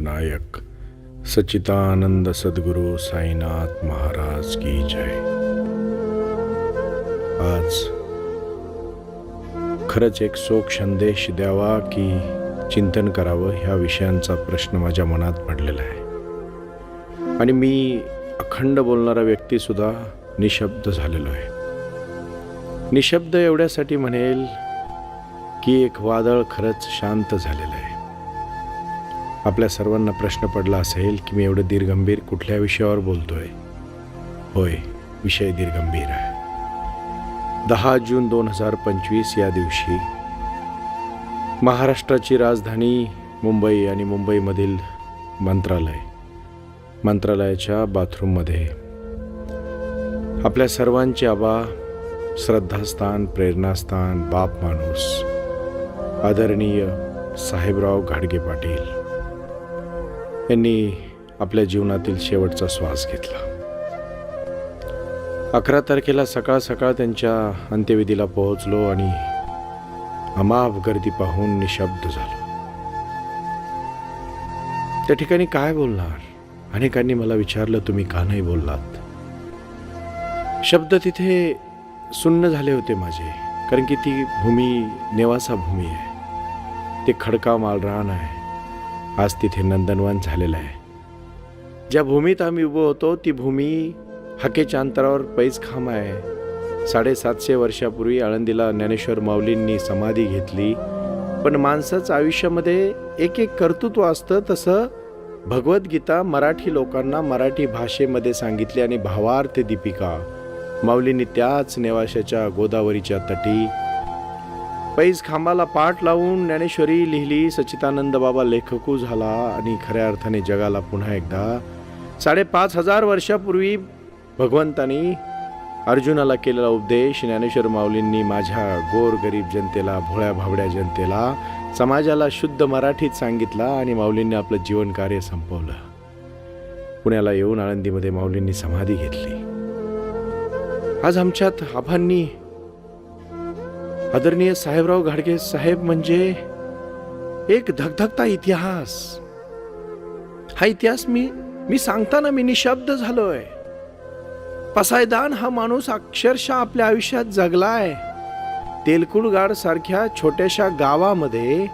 नायक सच्चिदानंद सद्गुरू साईनाथ महाराज की जय। आज खरंच एक शोक संदेश द्यावा की चिंतन करावं ह्या विषयांचा प्रश्न माझ्या मनात पडलेला आहे. आणि मी अखंड बोलणारा व्यक्तीसुद्धा निशब्द झालेलो आहे. निशब्द एवढ्यासाठी म्हणेल की एक वादळ खरंच शांत झालेलं आहे. आपल्या सर्वांना प्रश्न पडला असेल की मी एवढं दीर्घंभीर कुठल्या विषयावर बोलतोय? होय विषय दीर्घंभीर आहे. दहा जून दोन हजार पंचवीस या दिवशी महाराष्ट्राची राजधानी मुंबई आणि मुंबईमधील मंत्रालय मंत्रालयाच्या बाथरूममध्ये आपल्या सर्वांचे आबा श्रद्धास्थान प्रेरणास्थान बाप माणूस आदरणीय साहेबराव घाडगे पाटील. यांनी आपल्या जीवनातील शेवटचा श्वास घेतला. अकरा तारखेला सकाळ सकाळ त्यांच्या अंत्यविधीला पोहोचलो आणि अमाप गर्दी पाहून निशब्द झालो. त्या ठिकाणी काय बोलणार? अनेकांनी मला विचारलं तुम्ही का नाही बोललात? शब्द तिथे सुन्न झाले होते माझे कारण की ती भूमी नेवासा भूमी आहे. ते खडका मालरान आहे. आज तिथे नंदनवन झालेलं आहे. ज्या भूमीत आम्ही उभं होतो ती भूमी हकेच्या अंतरावर पैज खांब आहे. साडेसातशे वर्षापूर्वी आळंदीला ज्ञानेश्वर माऊलींनी समाधी घेतली. पण माणसाचं आयुष्यामध्ये एक एक कर्तृत्व असतं तसं भगवद्गीता मराठी लोकांना मराठी भाषेमध्ये सांगितली आणि भावार्थ दीपिका माऊलींनी त्याच नेवाशाच्या गोदावरीच्या तटी पैज खांबाला पाठ लावून ज्ञानेश्वरी लिहिली सच्चिदानंद बाबा लेखकू झाला आणि खऱ्या अर्थाने जगाला पुन्हा एकदा साडेपाच हजार वर्षापूर्वी भगवंतानी अर्जुनाला केलेला उपदेश ज्ञानेश्वर माऊलींनी माझ्या गोर गरीब जनतेला भोळ्या भाबड्या जनतेला समाजाला शुद्ध मराठीत सांगितला आणि माऊलींनी आपलं जीवन कार्य संपवलं. पुण्याला येऊन आळंदीमध्ये माऊलींनी समाधी घेतली. आज आमच्यात आभांनी आदरणीय साहेबराव घाडगे साहेब म्हणजे एक धगधगता इतिहास. हा इतिहास मी मी सांगताना मी निशब्द झालोय. पसायदान हा माणूस अक्षरशः आपल्या आयुष्यात जगलाय. तेलकुळगाड सारख्या छोट्याशा गावामध्ये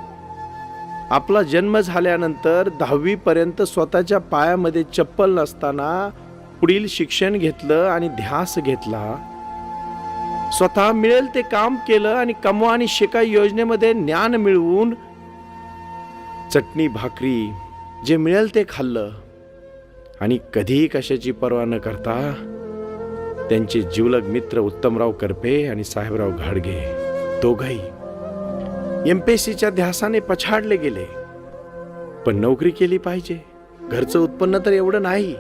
आपला जन्म झाल्यानंतर दहावी पर्यंत स्वतःच्या पायामध्ये चप्पल नसताना पुढील शिक्षण घेतलं आणि ध्यास घेतला. स्वतः मिळेल ते काम केलं आणि कमवा आणि शिका योजनेमध्ये ज्ञान मिळवून चटणी भाकरी जे मिळेल ते खाल्लं. आणि कधीही कशाची पर्वा न करता त्यांचे जिवलग मित्र उत्तमराव करपे आणि साहेबराव घाडगे दोघही एमपीएससीच्या ध्यासाने पछाडले गेले. पण नोकरी केली पाहिजे. घरचं उत्पन्न तर एवढं नाही.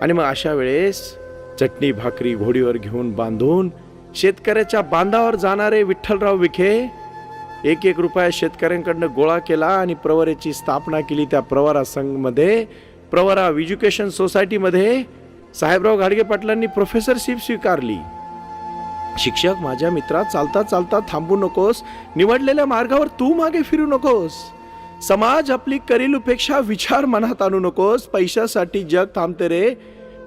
आणि मग अशा वेळेस चटणी भाकरी घोडीवर घेऊन बांधून शेतकऱ्याच्या बांधावर जाणारे विठ्ठलराव विखे एक एक रुपया शेतकऱ्यांकडनं गोळा केला आणि प्रवरेची स्थापना केली त्या प्रवरा संघमध्ये प्रवरा एज्युकेशन सोसायटीमध्ये. साहेबराव घाडगे पाटलांनी प्रोफेसरशिप स्वीकारली. शिक्षक माझ्या मित्रा चालता चालता थांबू नकोस. निवडलेल्या मार्गावर तू मागे फिरू नकोस. समाज आपली करील उपेक्षा विचार मनात आणू नकोस. पैशासाठी जग थांबते रे.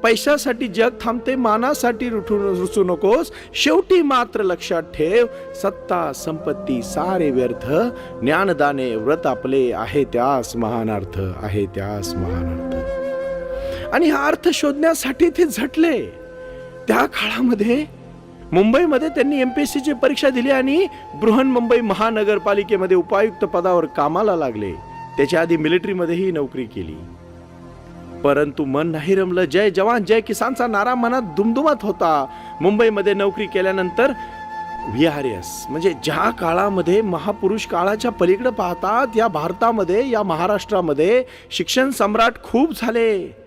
पैशासाठी जग थांबते मानासाठी रुठू रुचू नकोस. शेवटी मात्र लक्षात ठेव सत्ता संपत्ती सारे व्यर्थ. ज्ञानदाने व्रत आपले आहे त्यास महान अर्थ आहे त्यास महान अर्थ. आणि हा अर्थ शोधण्यासाठी ते झटले. त्या काळामध्ये मुंबईमध्ये त्यांनी एम पी एस सीची परीक्षा दिली आणि बृहन मुंबई महानगरपालिकेमध्ये उपायुक्त पदावर कामाला लागले. त्याच्या आधी मिलिटरीमध्येही नोकरी केली. परंतु मन नाही रमलं. जय जवान जय किसानचा नारा मनात दुमदुमत होता. मुंबईमध्ये नोकरी केल्यानंतर व्ही आर एस म्हणजे ज्या काळामध्ये महापुरुष काळाच्या पलीकडे पाहतात या भारतामध्ये या महाराष्ट्रामध्ये शिक्षण सम्राट खूप झाले.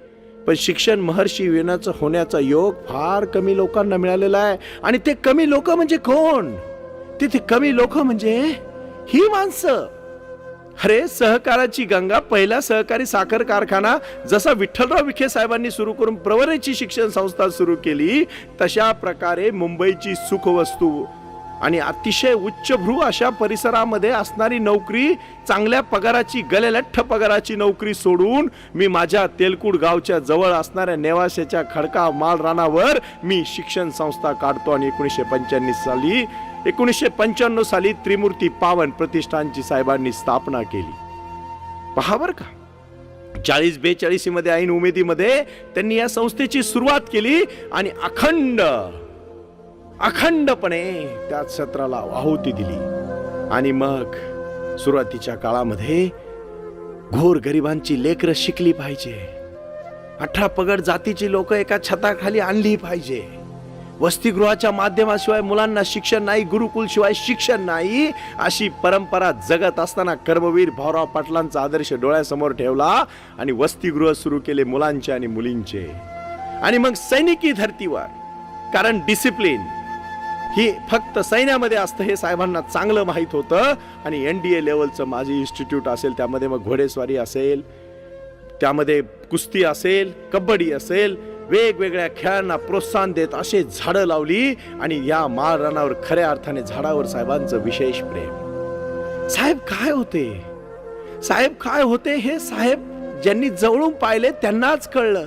पण शिक्षण महर्षी विनाचं होण्याचा योग फार कमी लोकांना मिळालेला आहे. आणि ते कमी लोक म्हणजे कोण? तिथे कमी लोक म्हणजे ही माणसं. अरे सहकाराची गंगा पहिला सहकारी साखर कारखाना. जसा विठ्ठलराव विखे साहेबांनी सुरू करून प्रवरेची शिक्षण संस्था सुरू केली तशा प्रकारे मुंबईची सुखवस्तू आणि अतिशय उच्चभ्रू अशा परिसरामध्ये असणारी नोकरी चांगल्या पगाराची गलेलठ्ठ पगाराची नोकरी सोडून मी माझ्या तेलकुड गावच्या जवळ असणाऱ्या नेवाशाच्या खडका माल रानावर मी शिक्षण संस्था काढतो आणि एकोणीसशे पंच्याण्णव साली एकोणीसशे पंच्याण्णव साली त्रिमूर्ती पावन प्रतिष्ठानची साहेबांनी स्थापना केली. पहा बर का. चाळीस बेचाळीसमध्ये ऐन उमेदीमध्ये त्यांनी या संस्थेची सुरुवात केली आणि अखंड अखंडपणे त्या सत्राला आहुती दिली. आणि मग सुरुवातीच्या काळामध्ये घोर गरिबांची लेकरं शिकली पाहिजे. अठरा पगड जातीची लोक एका छताखाली आणली पाहिजे. वसतिगृहाच्या माध्यमाशिवाय मुलांना शिक्षण नाही गुरुकुल शिवाय शिक्षण नाही अशी परंपरा जगत असताना कर्मवीर भाऊराव पाटलांचा आदर्श डोळ्यासमोर ठेवला आणि वसतिगृह सुरू केले मुलांचे आणि मुलींचे. आणि मग सैनिकी धर्तीवर कारण डिसिप्लिन ही फक्त सैन्यामध्ये असतं हे साहेबांना चांगलं माहीत होतं आणि एन डी ए लेवलचं माझी इन्स्टिट्यूट असेल त्यामध्ये मग घोडेस्वारी असेल त्यामध्ये कुस्ती असेल कबड्डी असेल वेगवेगळ्या खेळांना प्रोत्साहन देत असे झाडं लावली आणि या माळरानावर खऱ्या अर्थाने झाडावर साहेबांचं विशेष प्रेम. साहेब काय होते? साहेब काय होते हे साहेब ज्यांनी जवळून पाहिले त्यांनाच कळलं.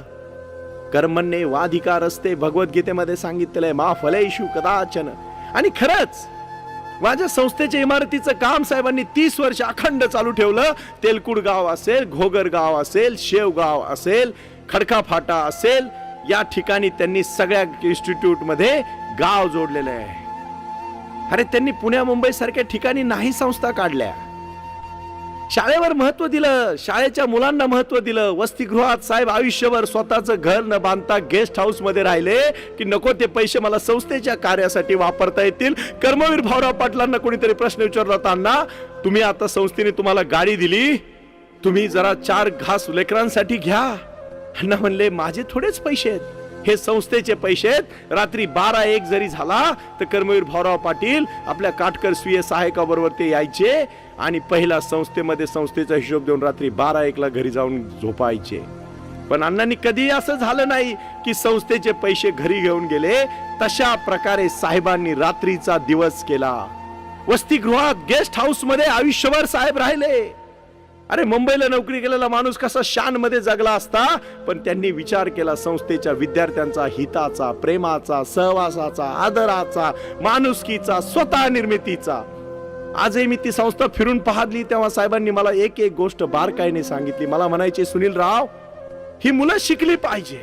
कर्मने वाधिकार असते भगवद्गीतेमध्ये सांगितलंय मा फलेशु कदाचन. आणि खरंच माझ्या संस्थेच्या इमारतीचं काम साहेबांनी तीस वर्ष अखंड चालू ठेवलं. तेलकुड गाव असेल घोगर गाव असेल शेवगाव असेल खडका फाटा असेल या ठिकाणी त्यांनी सगळ्या इन्स्टिट्यूटमध्ये गाव जोडलेलं आहे. अरे त्यांनी पुण्या मुंबई सारख्या ठिकाणी नाही संस्था काढल्या. शाळेवर महत्त्व दिलं शाळेच्या मुलांना महत्त्व दिलं. वसतिगृहात साहेब आयुष्यभर स्वतःचं घर न बांधता गेस्ट हाऊसमध्ये राहिले की नको ते पैसे मला संस्थेच्या कार्यासाठी वापरता येतील. कर्मवीर भाऊराव पाटलांना कोणीतरी प्रश्न विचारला होता तुम्ही आता संस्थेने तुम्हाला गाडी दिली. तुम्ही जरा चार घास लेकरांसाठी घ्या. अण्णा म्हणले माझे थोडेच पैसे आहेत. हे संस्थेचे पैसे आहेत. रात्री बारा एक जरी झाला तर कर्मवीर भाऊराव पाटील आपल्या काटकर स्वीय सहायकाबरोबर ते यायचे आणि पहिला संस्थेमध्ये संस्थेचा हिशोब देऊन रात्री बारा एकला घरी जाऊन झोपायचे. पण अण्णांनी कधी असं झालं नाही की संस्थेचे पैसे घरी घेऊन गेले. तशा प्रकारे साहेबांनी रात्रीचा दिवस केला. वसतिगृहात गेस्ट हाऊसमध्ये आयुष्यभर साहेब राहिले. अरे मुंबईला नोकरी केलेला माणूस कसा शानमध्ये जगला असता? पण त्यांनी विचार केला संस्थेच्या विद्यार्थ्यांचा हिताचा प्रेमाचा सहवासाचा आदराचा माणुसकीचा स्वतः निर्मितीचा. आजही मी ती संस्था फिरून पाहतली तेव्हा साहेबांनी मला एक एक गोष्ट बारकाईने सांगितली. मला म्हणायचे सुनील राव ही मुलं शिकली पाहिजे.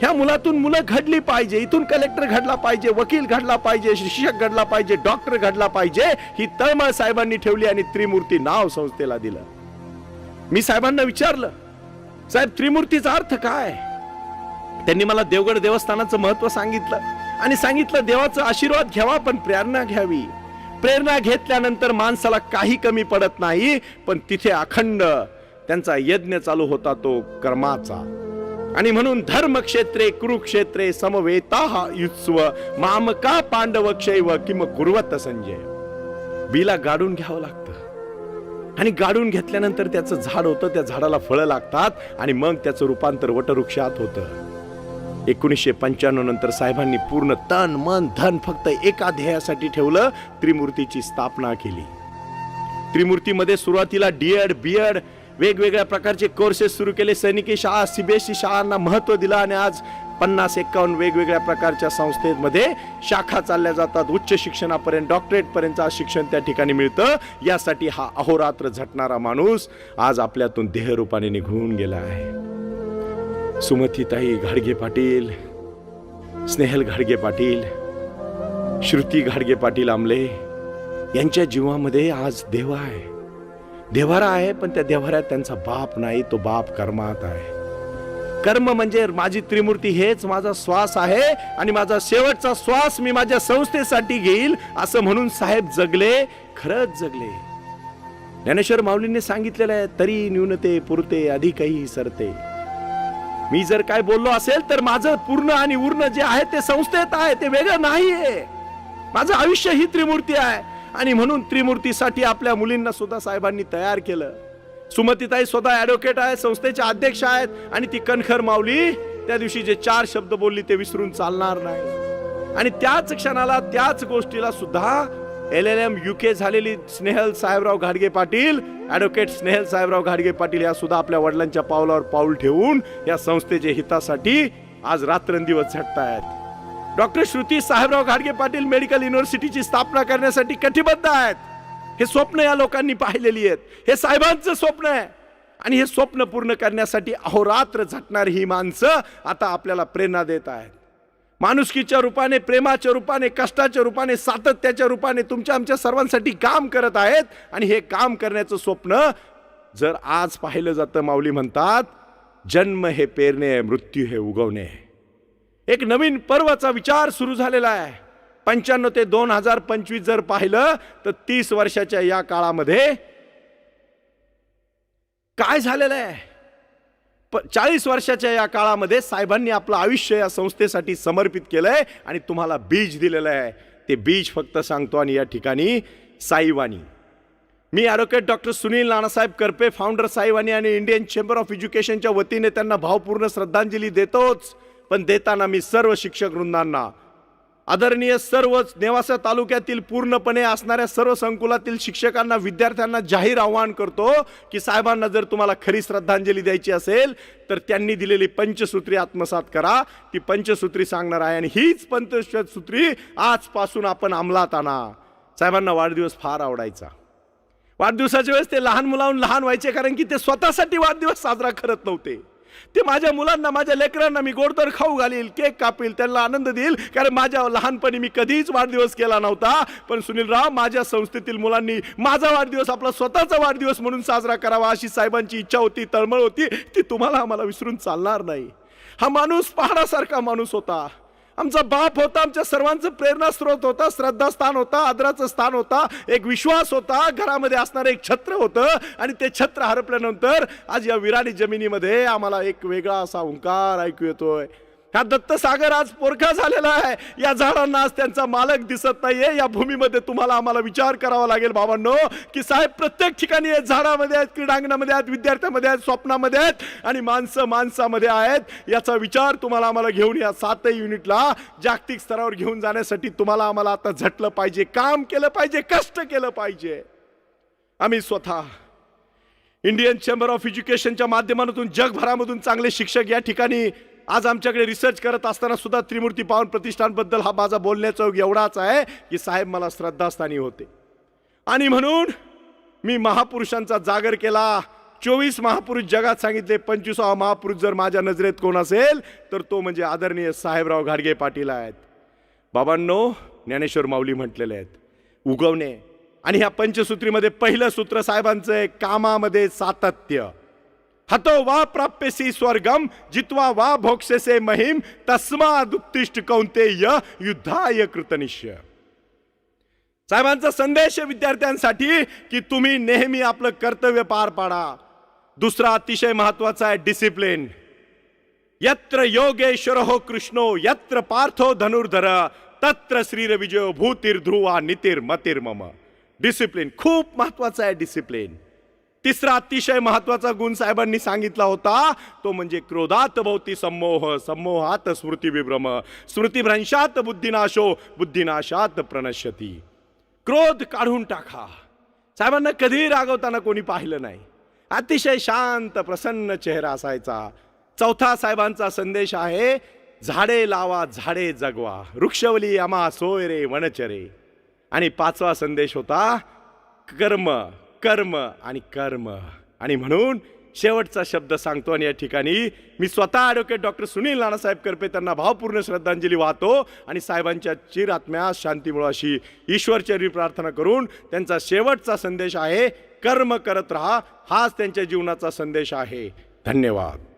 ह्या मुलातून मुलं घडली पाहिजे. इथून कलेक्टर घडला पाहिजे वकील घडला पाहिजे शिक्षक घडला पाहिजे डॉक्टर घडला पाहिजे. ही तळमळ साहेबांनी ठेवली आणि त्रिमूर्ती नाव संस्थेला दिलं. मी साहेबांना विचारलं साहेब त्रिमूर्तीचा अर्थ काय? त्यांनी मला देवगड देवस्थानाचं महत्त्व सांगितलं आणि सांगितलं देवाचा आशीर्वाद घ्यावा पण प्रेरणा घ्यावी. प्रेरणा घेतल्यानंतर माणसाला काही कमी पडत नाही पण तिथे अखंड त्यांचा यज्ञ चालू होता तो कर्माचा. आणि म्हणून धर्मक्षेत्रे कुरुक्षेत्रे समवेता युत्स्व मामका पांडव क्षैव किम कुर्वत संजय. बीला गाडून घ्यावं लागतं. आणि गाडून घेतल्यानंतर त्याचं झाड होतं त्या झाडाला फळं लागतात आणि मग त्याचं रूपांतर वटवृक्षात होतं. एकोणीसशे पंच्याण्णव नंतर साहेबांनी पूर्ण तन मन धन फक्त एका ध्येयासाठी ठेवलं त्रिमूर्तीची स्थापना केली. त्रिमूर्तीमध्ये सुरुवातीला डीएड बीएड वेगवेगळ्या प्रकारचे कोर्सेस सुरू केले. सैनिकी शाळा सीबीएसई शाळांना महत्त्व दिलं आणि आज पन्नास एक्कावन्न वेगवेगळ्या प्रकारच्या संस्थेमध्ये शाखा चालल्या जातात. उच्च शिक्षणापर्यंत डॉक्टरेट पर्यंत शिक्षण त्या ठिकाणी मिळतं. यासाठी हा अहोरात्र झटणारा माणूस आज आपल्यातून देहरूपाने निघून गेला आहे. सुमतीताई घाडगे पाटील स्नेहल घाडगे पाटील श्रुती घाडगे पाटील आमले यांच्या जीवामध्ये आज देवा आहे. देवारा आहे पण त्या देवाऱ्यात त्यांचा बाप नाही तो बाप कर्मात आहे. कर्म म्हणजे माझी त्रिमूर्ती हेच माझा श्वास आहे आणि माझा शेवटचा श्वास मी माझ्या संस्थेसाठी घेईल असं म्हणून साहेब जगले खरंच जगले. ज्ञानेश्वर माऊलींनी सांगितलेलं आहे तरी न्यूनते पुरते अधिकही सरते. मी जर काय बोललो असेल तर माझं पूर्ण आणि उर्ण जे आहे ते संस्थेत आहे ते वेगळं नाहीये. माझं आयुष्य ही त्रिमूर्ती आहे. आणि म्हणून त्रिमूर्तीसाठी आपल्या मुलींना सुद्धा साहेबांनी तयार केलं. सुमतीताई स्वतः ॲडव्होकेट आहे संस्थेच्या अध्यक्ष आहेत आणि ती कणखर माऊली त्या दिवशी जे चार शब्द बोलली ते विसरून चालणार नाही. आणि त्याच क्षणाला त्याच गोष्टीला सुद्धा एल एल एम युके झालेली स्नेहल साहेबराव घाडगे पाटील ॲडव्होकेट स्नेहल साहेबराव घाडगे पाटील या सुद्धा आपल्या वडिलांच्या पावलावर पाऊल ठेवून या संस्थेच्या हितासाठी आज रात्रंदिवस झटतायत. डॉक्टर श्रुती साहेबराव घाडगे पाटील मेडिकल युनिव्हर्सिटीची स्थापना करण्यासाठी कटिबद्ध आहेत. हे स्वप्न या लोकांनी पाहिलेली आहेत. हे साहेबांचं स्वप्न आहे. आणि हे स्वप्न पूर्ण करण्यासाठी अहोरात्र झटणारी ही माणसं आता आपल्याला प्रेरणा देत आहेत. माणुसकीच्या रूपाने प्रेमाच्या रूपाने कष्टाच्या रूपाने सातत्याच्या रूपाने तुमच्या आमच्या सर्वांसाठी काम करत आहेत. आणि हे काम करण्याचं स्वप्न जर आज पाहिलं जातं माऊली म्हणतात जन्म हे पेरणे मृत्यू हे उगवणे. एक नवीन पर्वाचा विचार सुरू झालेला आहे. पंच्याण्णव ते दोन हजार पंचवीस जर पाहिलं तर तीस वर्षाच्या या काळामध्ये काय झालेलं आहे? चाळीस वर्षाच्या या काळामध्ये साहेबांनी आपलं आयुष्य या संस्थेसाठी समर्पित केलं आहे आणि तुम्हाला बीज दिलेलं आहे. ते बीज फक्त सांगतो आणि या ठिकाणी साईवाणी मी advocate doctor Sunil Nanasaheb Karpe founder Saivani आणि इंडियन चेंबर ऑफ एज्युकेशनच्या वतीने त्यांना भावपूर्ण श्रद्धांजली देतोच. पण देताना मी सर्व शिक्षक वृंदांना आदरणीय सर्वच नेवासा तालुक्यातील पूर्णपणे असणाऱ्या सर्व संकुलातील शिक्षकांना विद्यार्थ्यांना जाहीर आव्हान करतो की साहेबांना जर तुम्हाला खरी श्रद्धांजली द्यायची असेल तर त्यांनी दिलेली पंचसूत्री आत्मसात करा. ती पंचसूत्री सांगणार आहे आणि हीच पंचसूत्री आजपासून आपण अंमलात आणा. साहेबांना वाढदिवस फार आवडायचा. वाढदिवसाच्या वेळेस ते लहान मुलाहून लहान व्हायचे कारण की ते स्वतःसाठी वाढदिवस साजरा करत नव्हते. ते माझ्या मुलांना माझ्या लेकरांना मी गोडतर खाऊ घालील केक कापील त्यांना आनंद देईल. कारण माझ्या लहानपणी मी कधीच वाढदिवस केला नव्हता. पण सुनीलराव माझ्या संस्थेतील मुलांनी माझा वाढदिवस आपला स्वतःचा वाढदिवस म्हणून साजरा करावा अशी साहेबांची इच्छा होती तळमळ होती. ती तुम्हाला आम्हाला विसरून चालणार नाही. हा माणूस पहाडासारखा माणूस होता. आमचा बाप होता आमच्या सर्वांचं प्रेरणास्रोत होता श्रद्धास्थान होता आदराचं स्थान होता एक विश्वास होता घरामध्ये असणारं एक छत्र होतं आणि ते छत्र हरपल्यानंतर आज या विराडी जमिनीमध्ये आम्हाला एक वेगळा असा ओंकार ऐकू येतोय. हा दत्तसागर आज पोरखा झालेला आहे. या झाडांना आज त्यांचा मालक दिसत नाहीये. या भूमीमध्ये तुम्हाला आम्हाला विचार करावा लागेल बाबांनो की साहेब प्रत्येक ठिकाणी आहेत झाडामध्ये आहेत क्रीडांगणामध्ये आहेत विद्यार्थ्यामध्ये आहेत स्वप्नामध्ये आहेत आणि माणसं माणसामध्ये आहेत. याचा विचार तुम्हाला आम्हाला घेऊन या सातही युनिटला जागतिक स्तरावर घेऊन जाण्यासाठी तुम्हाला आम्हाला आता झटलं पाहिजे काम केलं पाहिजे कष्ट केलं पाहिजे. आम्ही स्वतः इंडियन चेंबर ऑफ एज्युकेशनच्या माध्यमातून जगभरामधून चांगले शिक्षक या ठिकाणी आज आमच्याकडे रिसर्च करत असताना सुद्धा त्रिमूर्ती पावन प्रतिष्ठानबद्दल हा माझा बोलण्याचा योग एवढाच आहे की साहेब मला श्रद्धास्थानी होते. आणि म्हणून मी महापुरुषांचा जागर केला. चोवीस महापुरुष जगात सांगितले पंचवीसावा महापुरुष जर माझ्या नजरेत कोण असेल तर तो म्हणजे आदरणीय साहेबराव घाडगे पाटील आहेत. बाबांनो ज्ञानेश्वर माऊली म्हटलेले आहेत उगवणे. आणि ह्या पंचसूत्रीमध्ये पहिलं सूत्र साहेबांचं आहे कामामध्ये सातत्य. हतो वा प्राप्यसी स्वर्गम जित्वा वा भोक्षसे महिम तस्माद उत्तिष्ठ कौंतेय युद्धाय कृतनिश्य साहेबांचा संदेश विद्यार्थ्यांसाठी की तुम्ही नेहमी आपलं कर्तव्य पार पाडा. दुसरा अतिशय महत्त्वाचा आहे डिसिप्लिन यत्र योगेश्वर हो कृष्णो यत्र पार्थो धनुर्धर तत्र श्रीर विजयो भूतीर ध्रुवा नितीर मतीर मम डिसिप्लिन खूप महत्त्वाचा आहे डिसिप्लिन तिसरा अतिशय महत्त्वाचा गुण साहेबांनी सांगितला होता. तो म्हणजे क्रोधात भोवती सम्मोह सम्मोहात स्मृती विभ्रम. स्मृतिभ्रंशात बुद्धिनाशो बुद्धिनाशात प्रणश्यती. क्रोध काढून टाका. साहेबांना कधीही रागवताना कोणी पाहिलं नाही. अतिशय शांत प्रसन्न चेहरा असायचा. चौथा साहेबांचा संदेश आहे झाडे लावा झाडे जगवा. वृक्षवली अमा सोय रे वनचरे. आणि पाचवा संदेश होता कर्म. कर्म आणि कर्म. आणि म्हणून शेवटचा शब्द सांगतो आणि या ठिकाणी मी स्वतः ॲडव्होकेट डॉक्टर सुनील नानासाहेब करपे. त्यांना भावपूर्ण श्रद्धांजली वाहतो आणि साहेबांच्या चिर आत्म्यास अशी ईश्वरचरी प्रार्थना करून त्यांचा शेवटचा संदेश आहे कर्म करत राहा. हाच त्यांच्या जीवनाचा संदेश आहे. धन्यवाद.